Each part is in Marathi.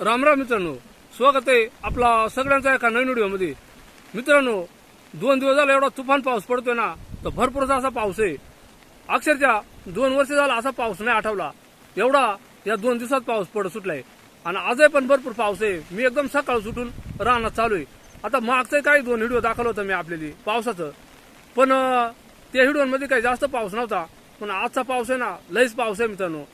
राम राम मित्रांनो स्वागत आहे आपला सगळ्यांचा एका नवीन व्हिडिओमध्ये. मित्रांनो दोन दिवस झाला एवढा तुफान पाऊस पडतोय ना तर भरपूरचा असा पाऊस आहे. अक्षरशः दोन वर्ष झाला असा पाऊस नाही आठवला. एवढा या दोन दिवसात पाऊस पडत सुटलाय. आणि आजही पण भरपूर पाऊस आहे. मी एकदम सकाळ सुटून रानात चालू आहे. आता मागचे काही दोन व्हिडिओ दाखवलं होतं मी आपल्याला पावसाचं. पण त्या व्हिडिओमध्ये काही जास्त पाऊस नव्हता. पण आजचा पाऊस आहे ना लईच पाऊस आहे मित्रांनो.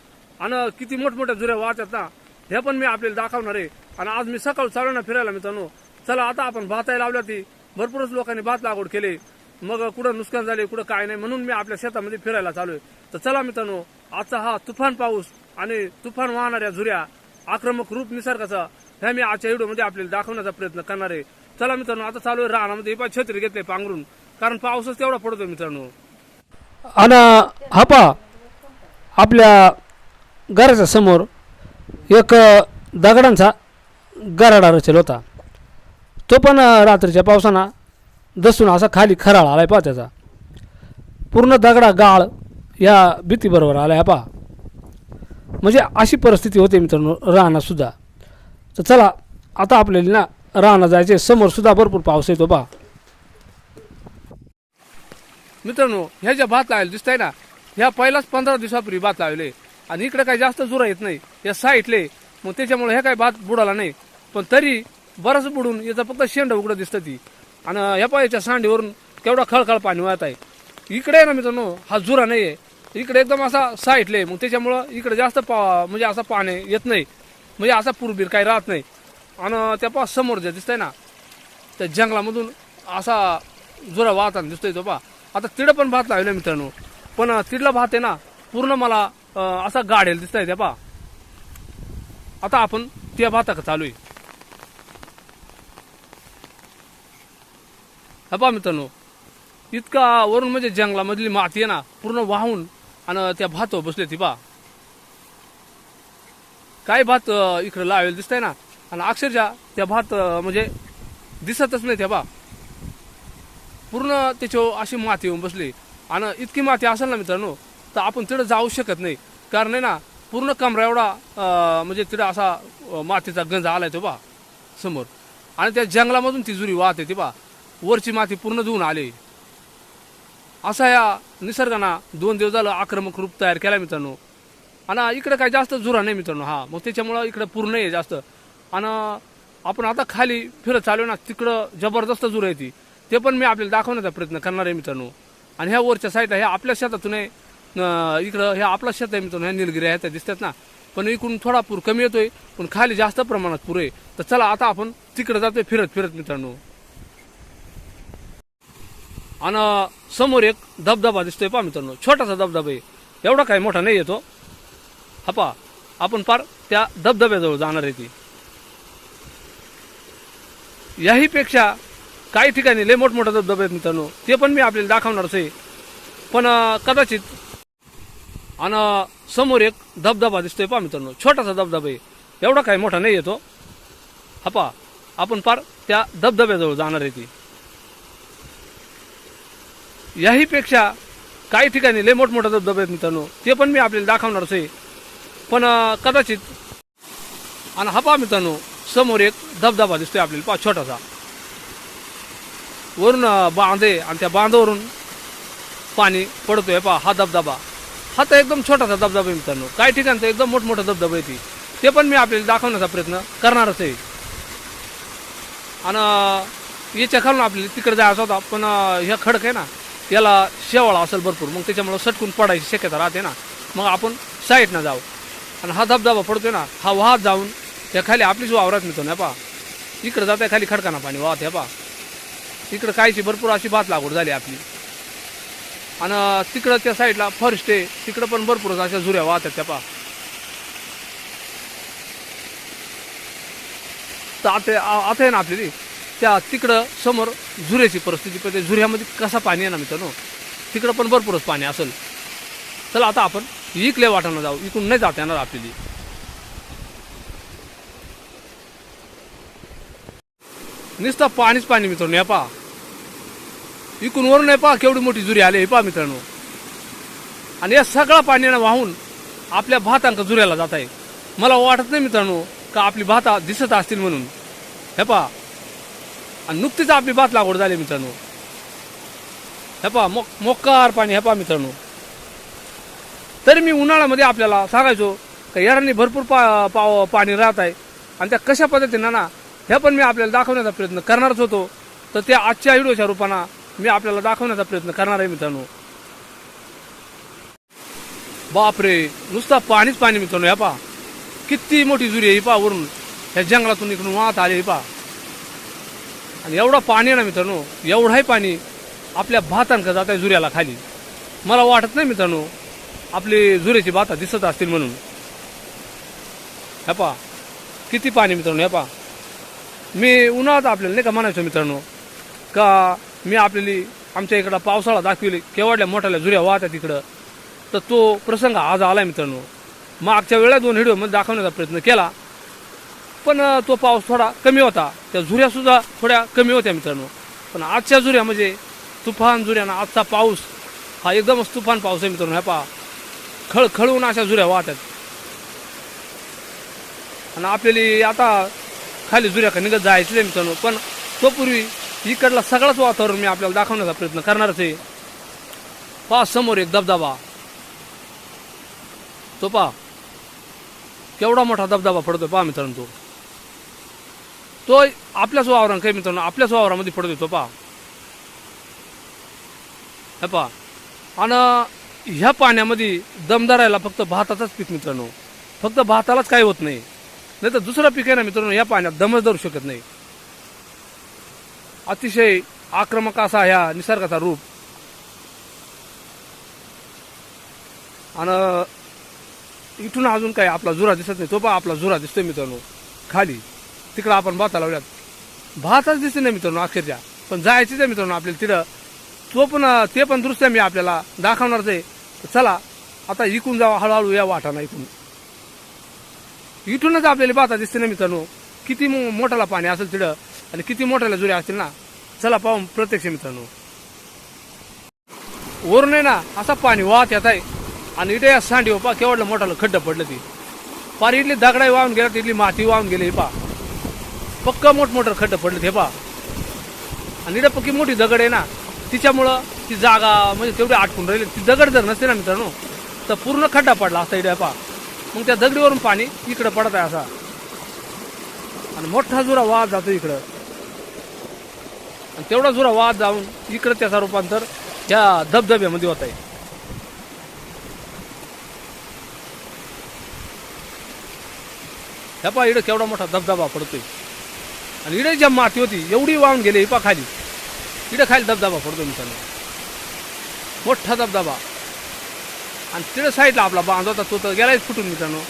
आणि किती मोठमोठ्या जुऱ्या वाहतात ना हे पण मी आपल्याला दाखवणार आहे. आणि आज मी सकाळ चालू ना फिरायला मित्रांनो. चला आता आपण भाताय लावल्या ती. भरपूरच लोकांनी भात लागवड केली. मग कुठं नुकसान झाले कुठं काय नाही म्हणून मी आपल्या शेतामध्ये फिरायला चालू आहे तर चला मित्रांनो आजचा हा तुफान पाऊस आणि तुफान वाहणाऱ्या झुऱ्या आक्रमक रूप निसर्गाचा ह्या मी आजच्या व्हिडिओमध्ये आपल्याला दाखवण्याचा प्रयत्न करणार आहे. चला मित्रांनो आता चालू आहे रानामध्ये हे पाय छत्री घेतले पांघरून. कारण पाऊसच तेवढा पडतो मित्रांनो. आणि हा पहा आपल्या घराच्या समोर एक दगडांचा गराडा रचेल होता. तो पण रात्रीच्या पावसानं दसून असा खाली खराळ आहे पहा त्याचा. पूर्ण दगडा गाळ या भीतीबरोबर आला आहे पहा. म्हणजे अशी परिस्थिती होते मित्रांनो राहणासुद्धा तर चला आता आपल्याला ना राहणं जायचे समोरसुद्धा भरपूर पाऊस येतो पहा. मित्रांनो ह्या ज्या भात लावले दिसताय ना ह्या पहिलाच पंधरा दिवसापूर्वी भात लावले आणि इकडे काही जास्त जुरा येत नाही. या साईटले मग त्याच्यामुळे हे काही भात बुडाला नाही. पण तरी बरंच बुडून याचं फक्त शेंड उघडं दिसतं ती. आणि ह्या पायाच्या सांडीवरून केवढा खळखळ पाणी वाहत आहे. इकडे आहे ना मित्रांनो हा जुरा नाही आहे इकडे एकदम असा साईटले मग त्याच्यामुळं इकडे जास्त पा म्हणजे असा पाणी येत नाही. म्हणजे असा पूरबीर काही राहत नाही. आणि त्या पा समोर जे दिसतंय ना त्या जंगलामधून असा जुरा वाहताना दिसतोय तो पा. आता तिडं पण भात लावलं मित्रांनो. पण तिडला भात आहे ना पूर्ण मला असा असा दिसत आहे त्या पा आता आपण त्या भाताक चालू आहे. हा पा मित्रांनो इतका वरून म्हणजे जंगलामधली माती आहे ना पूर्ण वाहून आणि त्या भात बसले ती पा काय भात इकडे लावेल दिसतंय ना आणि अक्षरशः त्या भात म्हणजे दिसतच नाही त्या बा पूर्ण त्याच्यावर अशी माती येऊन बसली. आणि इतकी माती असेल ना मित्रांनो तर आपण तिथं जाऊ शकत नाही. कारण आहे ना पूर्ण कमरा एवढा म्हणजे तिथं असा मातीचा गंज आलाय तो बा समोर. आणि त्या जंगलामधून ती जुरी वाहते ती बा वरची माती पूर्ण धुवून आली. असा या निसर्गानं दोन दिवस झालं आक्रमक रूप तयार केला मित्रांनो. आणि इकडे काय जास्त जुरा नाही मित्रांनो हा. मग त्याच्यामुळं इकडे पूर्ण आहे जास्त. आणि आपण आता खाली फिरत चालू ना तिकडं जबरदस्त जुरा आहे ती. ते पण मी आपल्याला दाखवण्याचा प्रयत्न करणार आहे मित्रांनो. आणि ह्या वरच्या साईडला ह्या आपल्या शेतातून आहे इकडं हे आपला शेत आहे मित्रांनो ह्या निलगिरी ह्या त्या दिसतात ना. पण इकडून थोडा पूर कमी येतोय पण खाली जास्त प्रमाणात पूर आहे. तर चला आता आपण तिकडे जातोय फिरत फिरत मित्रांनो. आणि समोर एक धबधबा दिसतोय पहा मित्रांनो. छोटासा धबधबा आहे. एवढा काही मोठा नाही येतो. हा पहा. आपण पार त्या धबधब्याजवळ जाणार आहे ती. याहीपेक्षा काही ठिकाणी लय मोठमोठे धबधबे आहेत मित्रांनो. ते पण मी आपल्याला दाखवणारच आहे. पण कदाचित आणि समोर एक धबधबा दिसतोय पहा मित्रांनो. छोटासा धबधबा आहे. एवढा काही मोठा नाही येतो. हा आपण पार त्या धबधब्याजवळ जाणार आहे ती. याही पेक्षा काही ठिकाणी लय मोठमोठे धबधबे आहेत मित्रांनो. ते पण मी आपल्याला दाखवणारच आहे. पण कदाचित आणि हा पहा मित्रांनो समोर एक धबधबा दिसतोय आपल्याला. पहा छोटासा. वरून बांधे बांध आहे आणि त्या बांधावरून पाणी पडतोय. पहा हा धबधबा. हा तर एकदम छोटासा धबधबा आहे मित्रांनो. काही ठिकाणचा एकदम मोठमोठा धबधबा आहे ती. ते पण मी आपल्याला दाखवण्याचा प्रयत्न करणारच आहे. आणि याच्या खालून आपल्याला तिकडे जायचं होता पण ह्या खडक आहे ना याला शेवाळा असेल भरपूर. मग त्याच्यामुळं सटकून पडायची शक्यता राहते ना. मग आपण साईडनं जाऊ. आणि हा धबधबा पडतोय ना हा वाहत जाऊन त्या खाली आपलीच वावरात मिळतो ना पा इकडं जाते खाली खडकाना पाणी वाहत हे पा इकडं कायची भरपूर अशी भात लागवड झाली आपली. आणि तिकडं त्या साईडला फॉरेस्ट आहे. तिकडं पण भरपूर अशा जुऱ्या वाहतात त्या पा तर आता आता आहे ना आपली त्या तिकडं समोर झुऱ्याची परिस्थिती पण त्या झुऱ्यामध्ये कसा पाणी आहे ना मित्रांनो? तिकडं पण भरपूरच पाणी असेल. चला आता आपण इकले वाटाणा जाऊ. इकडून नाही जात येणार आपली नुसतं पाणीच पाणी मित्रांनो या पा इकून वरून आहे पहा केवढी मोठी जुरी आली हे पहा मित्रांनो. आणि या सगळा पाण्यानं वाहून आपल्या भातांक जुऱ्याला जात आहे. मला वाटत नाही मित्रांनो का आपली भाता दिसत असतील म्हणून. हे पहा. आणि नुकतीच आपली भात लागवड झाली मित्रांनो. हे पहा मो मोकार पाणी हे पहा मित्रांनो. तरी मी उन्हाळ्यामध्ये आपल्याला सांगायचो का यारांनी भरपूर पा पाव पाणी राहत आहे. आणि त्या कशा पद्धतीनं ना हे पण मी आपल्याला दाखवण्याचा प्रयत्न करणारच होतो. तर त्या आजच्या व्हिडिओच्या रूपानं मी आपल्याला दाखवण्याचा प्रयत्न करणार आहे मित्रांनो. बापरे नुसता पाणीच पाणी मित्रांनो ह्या पहा. किती मोठी जुरी आहे पा पहा वरून. ह्या जंगलातून इकडून वाहत आले पा पहा. आणि एवढा पाणी आहे ना मित्रांनो एवढाही पाणी आपल्या भातांकडे जात आहे जुऱ्याला खाली. मला वाटत नाही मित्रांनो आपली जुऱ्याची भाता दिसत असतील म्हणून. ह्या पहा. किती पाणी मित्रांनो ह्या पहा. मी उन्हाळ्यात आपल्याला नाही का म्हणायचो मित्रांनो का मी आपल्याली आमच्या इकडं पावसाळा दाखविले केवढल्या मोठ्याल्या जुऱ्या वाहतात इकडं तर तो प्रसंग आज आला मित्रांनो. मागच्या वेळा दोन व्हिडिओमध्ये दाखवण्याचा प्रयत्न केला पण तो पाऊस थोडा कमी होता. त्या झुऱ्यासुद्धा थोड्या कमी होत्या मित्रांनो. पण आजच्या झुऱ्या म्हणजे तुफान झुऱ्यानं आजचा पाऊस हा एकदमच तुफान पाऊस आहे मित्रांनो. ह्या पहा खळखळून अशा झुऱ्या वाहतात आणि आपल्याला आता खाली झुऱ्या का निघत जायचं मित्रांनो. पण तोपूर्वी इकडला सगळंच वातावरण मी आपल्याला दाखवण्याचा प्रयत्न करणारच आहे. पहा समोर एक धबधबा. तो पहा केवढा मोठा धबधबा पडतोय पहा मित्रांनो तो. तो आपल्याच वावरान काही मित्रांनो? आपल्याच वावरामध्ये पडतोय तो पहा. हे पहा. आणि ह्या पाण्यामध्ये दमदारायला फक्त भाताचाच पीक मित्रांनो. फक्त भातालाच काही होत नाही. नाही तर दुसरं पीक आहे ना मित्रांनो या पाण्यात दमच धरू शकत नाही. अतिशय आक्रमक असा ह्या निसर्गाचा रूप. आणि इथून अजून काय आपला जुरा दिसत नाही तो पण आपला जुरा दिसतोय मित्रांनो. खाली. तिकडं आपण भाता लावल्यात. भातच दिसते नाही मित्रांनो अखेरच्या. पण जायचीच आहे मित्रांनो आपल्याला तिथं. तो पण ते पण दृश्य मी आपल्याला दाखवणारच आहे. चला आता इकून जावा हळूहळू या वाटाना इकून इथूनच आपल्याला भाता दिसते ना मित्रांनो. किती मोठाला पाणी असेल तिथं. आणि किती मोठ्याला जुऱ्या असतील ना? चला पाहून प्रत्यक्ष मित्रांनो. वरून आहे ना असा पाणी वाहत येत आहे. आणि इथे या सांडी हो पा केवढलं मोठाला खड्ड पडलं ती. पार इथली दगडाई वाहून गेला इथली माती वाहून गेली पा. पक्क मोठमोठं खड्डं पडलं ते पा. आणि इकडे पक्की मोठी दगड आहे ना तिच्यामुळं ती जागा म्हणजे तेवढी आटकून राहिली. ती दगड जर नसते ना मित्रांनो तर पूर्ण खड्डा पडला असता इथे पा. मग त्या दगडीवरून पाणी इकडं पडत आहे असा. आणि मोठा जुरा वाहत जातो इकडं. आणि तेवढा जुरा वाद जाऊन इकडं त्याचा रूपांतर त्या धबधब्यामध्ये होत आहे. ह्या पा इकडे केवढा मोठा धबधबा पडतोय. आणि इडे ज्या माती होती एवढी वाहून गेली ही पा खाली. इडं खाली धबधबा पडतो मित्रांनो. मोठा धबधबा. आणि तिडं साईडला आपला बांध होता तो तर गेलाच फुटून मित्रांनो?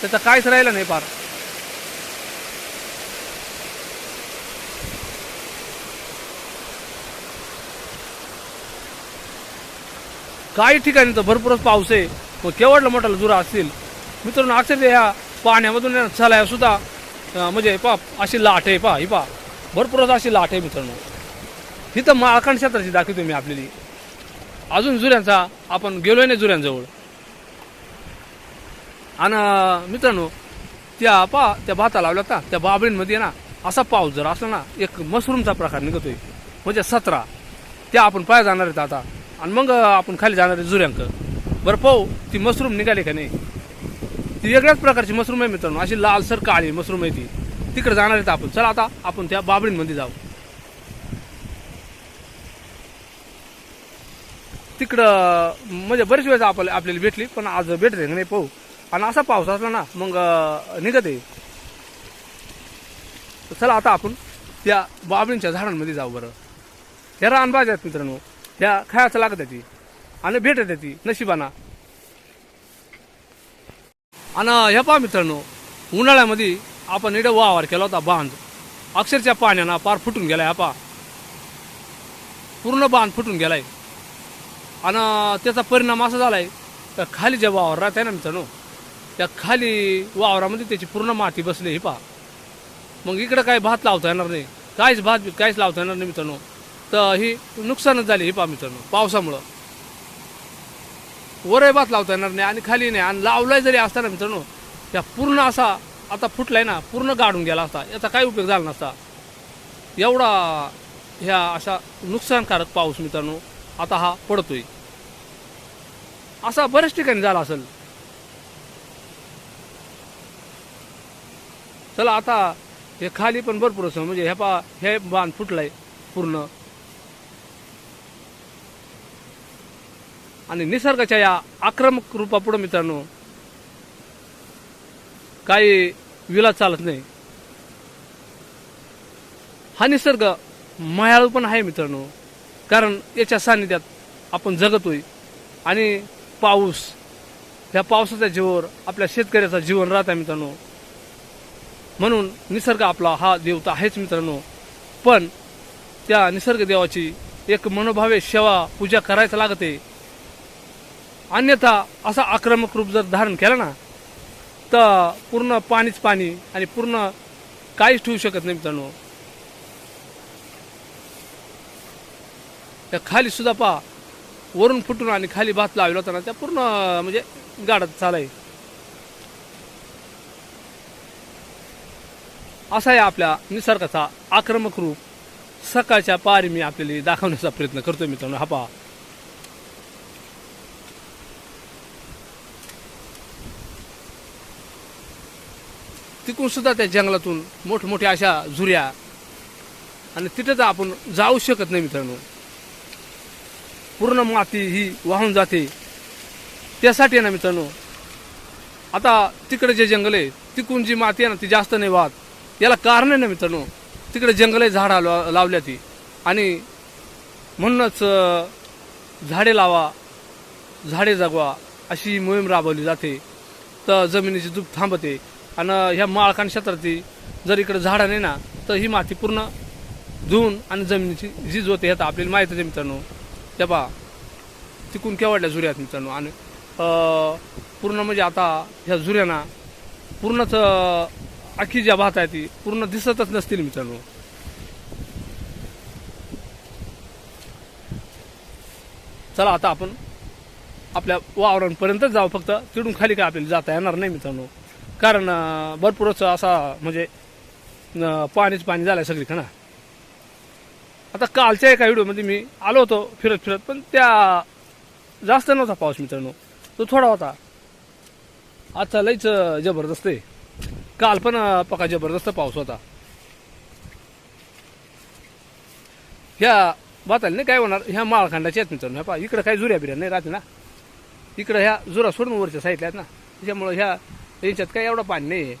त्याचा काहीच राहिला नाही पार काही ठिकाणी तर भरपूरच पाऊस आहे. मग केवढला मोठा जुरा असतील? मित्रांनो अक्षरशः ह्या पाण्यामधून आहे सुद्धा म्हणजे पा अशी लाट आहे पा ही पा. भरपूरच अशी लाट आहे मित्रांनो. ही तर माळखांड क्षेत्राची दाखवतो मी आपली अजून जुऱ्यांचा आपण गेलोय नाही जुऱ्यांजवळ. आणि मित्रांनो त्या पा त्या भाता लावल्यात ना त्या बाबळींमध्ये ना असा पाऊस जर असला ना एक मशरूमचा प्रकार निघतोय. म्हणजे सतरा. त्या आपण पाय जाणार आहेत आता. आणि मग आपण खाली जाणार आहे जुऱ्यांक. बरं पाहू ती मशरूम निघाली का नाही? ती वेगळ्याच प्रकारची मशरूम आहे मित्रांनो. अशी लालसर काळी मशरूम आहे ती. तिकडे जाणार आहेत आपण. चला आता आपण त्या बाबळींमध्ये जाऊ. तिकडं म्हणजे बरेच वेळेस आपल्याला आपल्याला भेटली पण आज भेटते नाही पाहू. आणि असा पाऊस असला ना मग निघत आहे. चला आता आपण त्या बाबळींच्या झाडांमध्ये जाऊ बरं. त्या रानबाज आहेत मित्रांनो. त्या खायचं लागत आहे ती. आणि भेटत आहे ती नशिबाना. आणि ह्या पहा मित्रांनो उन्हाळ्यामध्ये आपण इकडे वावर केला होता बांध. अक्षरच्या पाण्यानं पार फुटून गेलाय हा पा पूर्ण बांध फुटून गेलाय. आणि त्याचा परिणाम असा झालाय तर खाली जे वावर राहत आहे ना मित्रांनो त्या खाली वावरामध्ये त्याची पूर्ण माती बसली ही पहा. मग इकडं काही भात लावता येणार नाही. काहीच भात काहीच लावता येणार नाही मित्रांनो. तर ही नुकसानच झाली ही पहा मित्रांनो पावसामुळं. वरही भात लावता येणार नाही आणि खाली नाही. आणि लावलाय जरी असताना मित्रांनो त्या पूर्ण असा आता फुटलाय ना पूर्ण गाडून गेला असता याचा काही उपयोग झाला नसता. एवढा ह्या अशा नुकसानकारक पाऊस मित्रांनो आता हा पडतोय. असा बऱ्याच ठिकाणी झाला असेल. चला आता हे खाली पण भरपूर असं म्हणजे ह्या पा हे बांध फुटलाय पूर्ण. आणि निसर्गाच्या या आक्रमक रूपापुढं मित्रांनो काही विलाज चालत नाही. हा निसर्ग मायाळू पण आहे मित्रांनो कारण याच्या सान्निध्यात आपण जगतोय. आणि पाऊस ह्या पावसाच्या जीवावर आपल्या शेतकऱ्याचं जीवन राहत आहे मित्रांनो. म्हणून निसर्ग आपला हा देवता आहेच मित्रांनो. पण त्या निसर्ग देवाची एक मनोभावे सेवा पूजा करायचं लागते. अन्यथा असा आक्रमक रूप जर धारण केला ना तर पूर्ण पाणीच पाणी आणि पूर्ण काहीच ठेवू शकत नाही मित्रांनो. त्या खाली सुद्धा पा वरून फुटून आणि खाली भात लावला होता ना त्या पूर्ण म्हणजे गाडत चालाय. असा आहे आपल्या निसर्गाचा आक्रमक रूप सकाळच्या पारी मी आपल्याला दाखवण्याचा प्रयत्न करतोय मित्रांनो. हा पहा. तिकून सुद्धा त्या जंगलातून मोठमोठ्या अशा झुऱ्या. आणि तिथं तर आपण जाऊ शकत नाही मित्रांनो. पूर्ण माती ही वाहून जाते. त्यासाठी ना मित्रांनो आता तिकडे जे जंगल आहे तिकून जी माती आहे ना ती जास्त नाही वाहत. याला कारण आहे ना मित्रांनो तिकडे जंगल आहे झाडं लावल्या ती. आणि म्हणूनच झाडे लावा झाडे जगवा अशी मोहीम राबवली जाते. तर जमिनीची धूप थांबते. आणि ह्या माळखान क्षेत्रातली जर इकडे झाडं नाही ना तर ही माती पूर्ण धुवून आणि जमिनीची झीज होते ह्यात आपल्याला माहीत होते मित्रांनो. त्या पहा तिकून केवढल्या झुऱ्यात मित्रांनो. आणि पूर्ण म्हणजे आता ह्या झुऱ्यांना पूर्णच आखी ज्या भात आहे ती पूर्ण दिसतच नसतील मित्रांनो. चला आता आपण आपल्या वावरांपर्यंतच जाऊ. फक्त तिडून खाली काय आपल्याला जाता येणार नाही मित्रांनो. कारण भरपूरच असा म्हणजे पाणीच पाणी झालंय आहे सगळीकडं आता कालच्या एका व्हिडिओमध्ये मी आलो होतो फिरत फिरत पण त्या जास्त नव्हता पाऊस मित्रांनो. तो थोडा होता. आजचा लईच जबरदस्त आहे. काल पण पका जबरदस्त पाऊस होता. ह्या बाताला नाही काय होणार? ह्या माळखंडाच्या आहेत मित्रांनो. ह्या पहा इकडं काही जुऱ्या बिऱ्या नाही राहते ना. इकडं ह्या जुरा सोडून वरच्या साईडला आहेत ना. त्याच्यामुळं ह्या याच्यात काय एवढं पाणी नाही आहे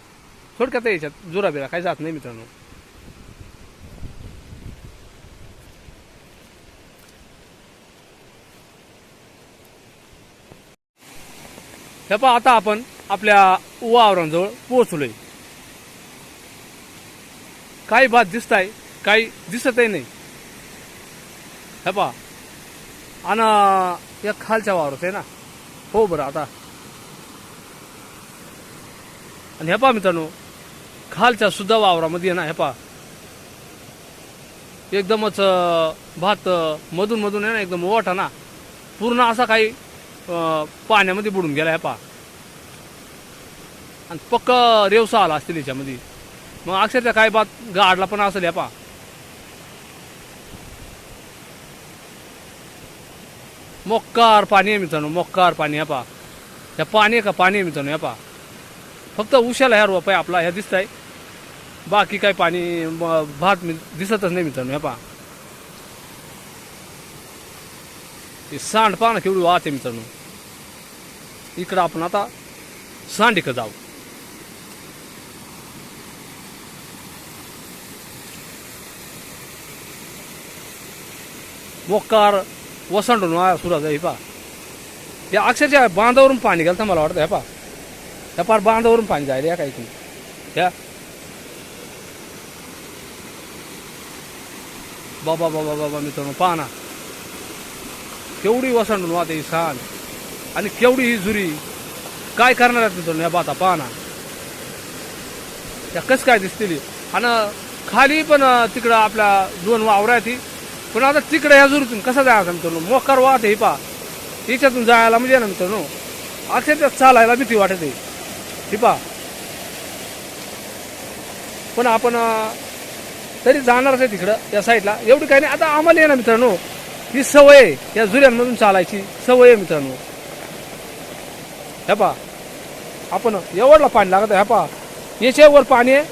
थोडक्यात याच्यात जुरा बिरा काही जात नाही मित्रांनो. हे पहा आता आपण आपल्या वावरांजवळ पोहोचलोय. काही भात दिसत आहे काही दिसतही नाही. हे पहा आणि या खालच्या वावरात आहे ना? हो बरं आता आणि हे पहा मित्रांनो खालच्या सुद्धा वावरामध्ये आहे ना हे पहा. एकदमच भात मधून मधून आहे ना एकदम ओठा ना पूर्ण असा काही अं, पाण्यामध्ये बुडून गेला हे पहा. आणि पक्क रेवसा आला असतील याच्यामध्ये. मग अक्षरशः काय भात गाडला पण असेल हे पहा. मोक्कार पाणी आहे मित्रांनो मोक्कार पाणी आहे पहा. ह्या पाणी आहे का? पाणी आहे मित्रांनो ह्या पहा. फक्त उशाला ह्या रोप आहे आपला ह्या दिसत आहे बाकी काय पाणी भात दिसतच नाही मित्रांनो ह्या पहा. सांड पहा ना केवढी वाहत आहे मित्रांनो. इकडं आपण आता सांड इकडं जाऊ. मोक्कार वसंडून सुरुवात सुरू आहे पहा. या अक्षरशः बांधावरून पाणी गेलं मला वाटतं हे पहा. त्या पार बांधावरून पाणी जायला या काही ह्या बाबा बाबा बाबा मित्रांनो पहा ना. केवढी वसंडून वाहते ही सांड आणि केवढी ही जुरी. काय करणार आहेत मित्रांनो या बाता पहा ना. त्या कसं काय दिसतील आणि खाली पण तिकडं आपल्या दोन वावर आहे ती पण आता तिकडं ह्या जुरीतून कसं जायचं मित्रांनो? मोकार वाहत ही पहा. याच्यातून जायला म्हणजे ना मित्रांनो अक्षरशः चालायला भीती वाटते. ही पहा. पण आपण तरी जाणारच आहे तिकडं या साईडला एवढी काही नाही. आता आम्हाला आहे ना मित्रांनो. ही सवय आहे. या जुऱ्यांमधून चालायची सवय आहे मित्रांनो. हे पा आपण एवढला पाणी लागत आहे. हे पा याच्यावर पाणी आहे.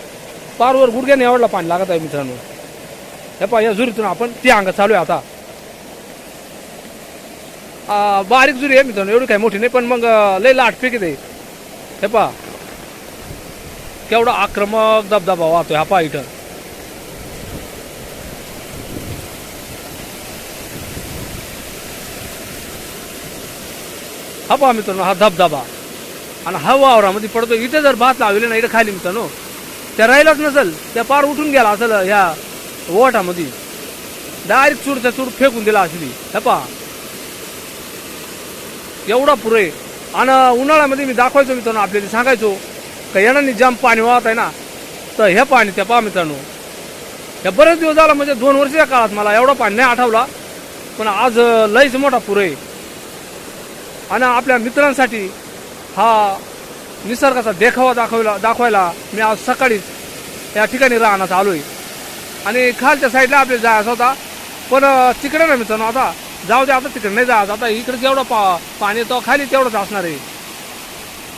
पारवर गुडघ्याने एवढला पाणी लागत आहे मित्रांनो. हे पा या जुरीतून आपण ती अंग चालू आहे आता. बारीक जुरी आहे मित्रांनो. एवढी काही मोठी नाही पण मग लय लाट फेकीत आहे हे पा केवढा आक्रमक दबदबा वाहतोय हा पा इथं. हा पहा मित्रांनो हा धबधबा आणि हा वावरामध्ये पडतो इथे जर भात लावले ना इथं खाली मित्रांनो त्या राहिलाच नसेल त्या पार उठून गेला असेल ह्या ओटामध्ये डायरेक्ट चूडच्या चूड फेकून दिला असली हे पहा. एवढा पुरे. आणि उन्हाळ्यामध्ये मी दाखवायचो मित्रांनो आपल्याला सांगायचो का निजाम पाणी वाहत आहे ना तर हे पाणी त्या पहा मित्रांनो. हे बरेच दिवस झाला म्हणजे दोन वर्षाच्या काळात मला एवढा पाणी नाही आठवला पण आज लईच लयच मोठा पुरे आहे. आणि आपल्या मित्रांसाठी हा निसर्गाचा देखावा दाखवला दाखवायला मी आज सकाळीच या ठिकाणी राहण्यात आहे आणि खालच्या साईडला आपले जायचं होता पण तिकडे ना मित्रांनो आता जाऊ दे आता तिकडे नाही जायचं आता इकडे जेवढं पा पाणी तो खाली तेवढंच असणार आहे.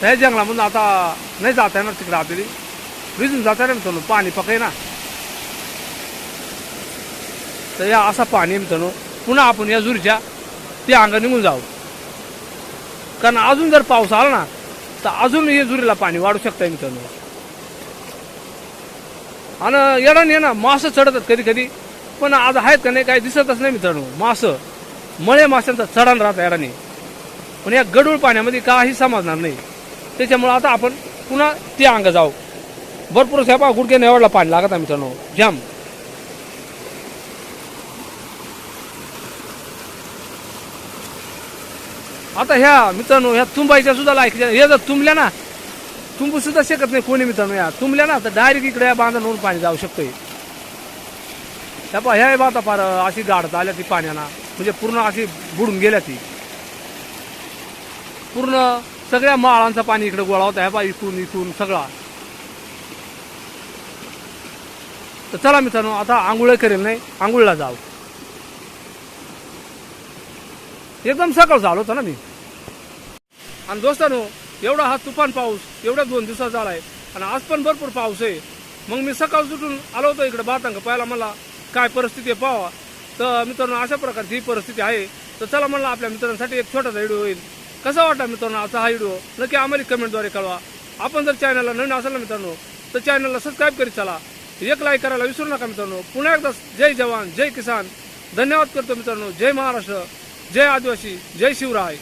त्या जंगलामधून आता नाही जाता येणार तिकडे आपली. विजून जाता येणार मित्रांनो पाणी पकाय ना. तर या असा पाणी आहे मित्रांनो. पुन्हा आपण या जुरीच्या ती अंग निघून जाऊ. कारण अजून जर पाऊस आला ना तर अजून हे जुरीला पाणी वाढू शकतं मित्रांनो. आणि येणार नाही ना मासं चढतात कधी कधी. पण आज आहेत का नाही काही दिसतच नाही मित्रांनो. मासं मळे माशांचा चढण राहत येडाने पण या गडूळ पाण्यामध्ये काही समजणार नाही. त्याच्यामुळं आता आपण पुन्हा ते अंग जाऊ. भरपूर सेपा गुडघे नेवाडला पाणी लागत आहे मित्रांनो. जाम. आता ह्या मित्रांनो ह्या तुंबायच्या सुद्धा लायकीच्या हे जर तुंबल्या ना तुंबू सुद्धा शकत नाही कोणी मित्रांनो या. तुंबल्या ना तर डायरेक्ट इकडे या बांधावरून पाणी जाऊ शकतोय. त्या पहा ह्या बाता फार अशी गाडत आल्या ती पाण्याना. म्हणजे पूर्ण अशी बुडून गेल्या ती. पूर्ण सगळ्या माळांचं पाणी इकडे गोळा होता. ह्या पहा इकून इकून सगळा. तर चला मित्रांनो आता आंघोळ करेल नाही आंघोळला जाऊ. एकदम सकाळ झालो होता ना मी. आणि दोस्तानो एवढा हा तुफान पाऊस एवढ्या दोन दिवसात झालाय. आणि आज पण भरपूर पाऊस आहे. मग मी सकाळ सुटून आलो होतो इकडे बातांग पाहायला मला काय परिस्थिती आहे पाहावा तर मित्रांनो अशा प्रकारची ही परिस्थिती आहे. तर चला म्हणलं आपल्या मित्रांसाठी एक छोटासा व्हिडिओ होईल. कसा वाटला मित्रांनो आजचा हा व्हिडिओ नक्की आम्हाला कमेंटद्वारे कळवा. आपण जर चॅनलला नवीन असाल ना मित्रांनो तर चॅनलला सबस्क्राईब करीत चला. एक लाईक करायला विसरू नका मित्रांनो. पुन्हा एकदा जय जवान जय किसान. धन्यवाद करतो मित्रांनो. जय महाराष्ट्र. जय आदिवासी. जय शिवराय.